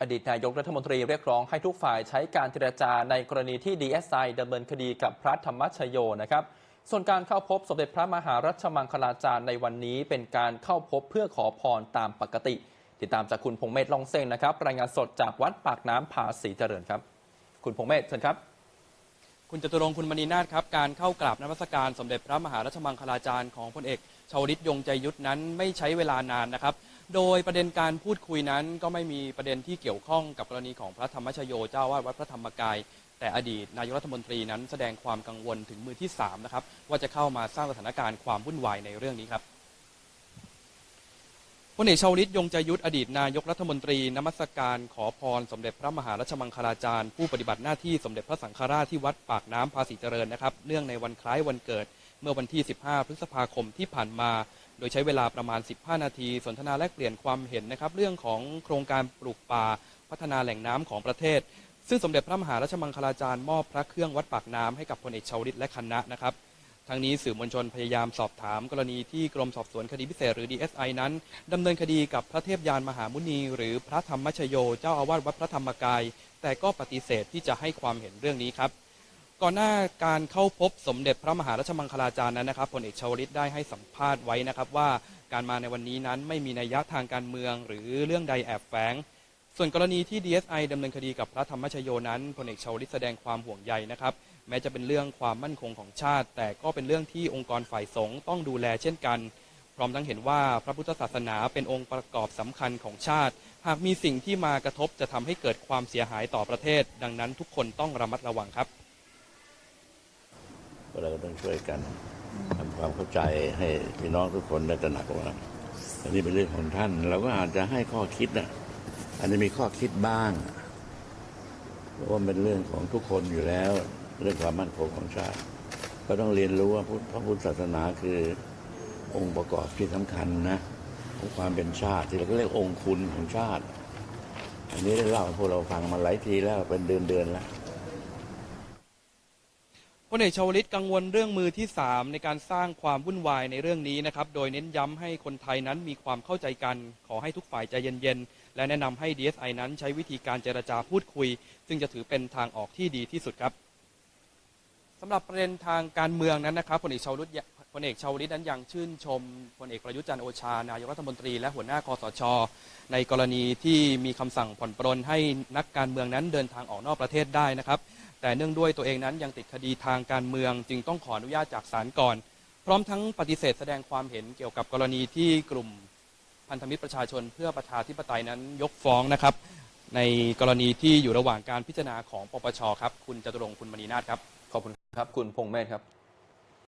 อดีตนายกรัฐมนตรีเรียกร้องให้ทุกฝ่ายใช้การเจรจาในกรณีที่ DSI ดำเนินคดีกับพระธรรมชโยนะครับ ส่วนการเข้าพบสมเด็จพระมหารัชมังคลาจารย์ในวันนี้เป็นการเข้าพบเพื่อขอพรตามปกติ ติดตามจากคุณพงเมธลองเซงนะครับ รายงานสดจากวัดปากน้ำผาศรีเจริญครับ คุณพงเมธเชิญครับ คุณจตุรงคุณมณีนาฏครับ การเข้ากราบนมัสการสมเด็จพระมหารัชมังคลาจารย์ของพลเอกชาวลิตยงใจยุทธนั้นไม่ใช้เวลานานนะครับ โดยประเด็นการพูดคุยนั้นก็ไม่มีประเด็นที่เกี่ยวข้องกับกรณีของพระธรรมชโยเจ้าวาดวัดพระธรรมกาย แต่อดีตนายกรัฐมนตรีนั้นแสดงความกังวลถึงมือที่สามนะครับว่าจะเข้ามาสร้างสถานการณ์ความวุ่นวายในเรื่องนี้ครับพลเอกชาวลิตยงใจยุทธอดีตนายกรัฐมนตรีนมัสการขอพรสมเด็จพระมหารัชมังคลาจารย์ผู้ปฏิบัติหน้าที่สมเด็จพระสังฆราชที่วัดปากน้ำภาษีเจริญนะครับเนื่องในวันคล้ายวันเกิด เมื่อวันที่ 15 พฤษภาคมที่ผ่านมา โดยใช้เวลาประมาณ 15 นาที สนทนาแลกเปลี่ยนความเห็นนะครับ เรื่องของโครงการปลูกป่า พัฒนาแหล่งน้ำของประเทศ ซึ่งสมเด็จพระมหารัชมังคลาจารย์มอบพระเครื่องวัดปากน้ำให้กับพลเอกชาวลิตและคณะนะครับทางนี้สื่อมวลชนพยายามสอบถามกรณีที่กรมสอบสวนคดีพิเศษหรือ DSI นั้นดำเนินคดีกับพระเทพยานมหามุนี หรือพระธรรมชโย เจ้าอาวาสวัดพระธรรมกาย แต่ก็ปฏิเสธที่จะให้ความเห็นเรื่องนี้ครับ ก่อนหน้าการเข้าพบสมเด็จพระมหารัชมังคลาจารย์นั้นนะครับพลเอกชวลิตได้ให้สัมภาษณ์ไว้นะครับว่าการมาในวันนี้นั้นไม่มีนัยยะทางการเมือง หรือเรื่องใดแอบแฝง ส่วนกรณีที่ DSI ดำเนินคดีกับพระธรรมชโยนั้นพลเอกชวลิตแสดงความห่วงใยนะครับ แม้จะเป็นเรื่องความมั่นคงของชาติ แต่ก็เป็นเรื่องที่องค์กรฝ่ายสงฆ์ต้องดูแลเช่นกัน พร้อมทั้งเห็นว่าพระพุทธศาสนาเป็นองค์ประกอบสำคัญของชาติ หากมีสิ่งที่มากระทบจะทำให้เกิดความเสียหายต่อประเทศ ดังนั้นทุกคนต้องระมัดระวังครับ เราก็ต้องช่วยกันทำความเข้าใจให้พี่น้องทุกคนได้ตระหนักว่าอันนี้เป็นเรื่องของท่าน เราก็อาจจะให้ข้อคิดนะอันนี้มีข้อคิดบ้างเพราะว่าเป็นเรื่องของทุกคนอยู่แล้ว เรื่องความมั่นคงของชาติ ก็ต้องเรียนรู้ว่าพระพุทธศาสนาคือองค์ประกอบที่สำคัญนะของความเป็นชาติที่เราก็เรียกองค์คุณของชาติ อันนี้ได้เล่าให้พวกเราฟังมาหลายทีแล้วเป็นเดือนเดือนๆแล้ว พลเอกชวลิตกังวลเรื่องมือที่ 3 ในการสร้างความวุ่นวายในเรื่องนี้นะครับ โดยเน้นย้ำให้คนไทยนั้นมีความเข้าใจกัน ขอให้ทุกฝ่ายใจเย็นๆ และแนะนำให้ DSI นั้นใช้วิธีการเจรจาพูดคุย ซึ่งจะถือเป็นทางออกที่ดีที่สุดครับสำหรับประเด็นทางการเมืองนั้นนะครับพลเอกชวลิตพลเอกชวลิตนั้นยังชื่นชมพลเอกประยุทธ์จันทร์โอชานายกรัฐมนตรีและหัวหน้าคอสช ในกรณีที่มีคำสั่งผ่อนปรนให้นักการเมืองนั้นเดินทางออกนอกประเทศได้นะครับ แต่เนื่องด้วยตัวเองนั้นยังติดคดีทางการเมืองจึงต้องขออนุญาตจากศาลก่อน พร้อมทั้งปฏิเสธแสดงความเห็นเกี่ยวกับกรณีที่กลุ่มพันธมิตรประชาชนเพื่อประชาธิปไตยนั้นยกฟ้องนะครับ ในกรณีที่อยู่ระหว่างการพิจารณาของปปชครับ คุณจตุรงค์คุณมณีนาถครับ ขอบคุณครับ คุณพงษ์เมธครับ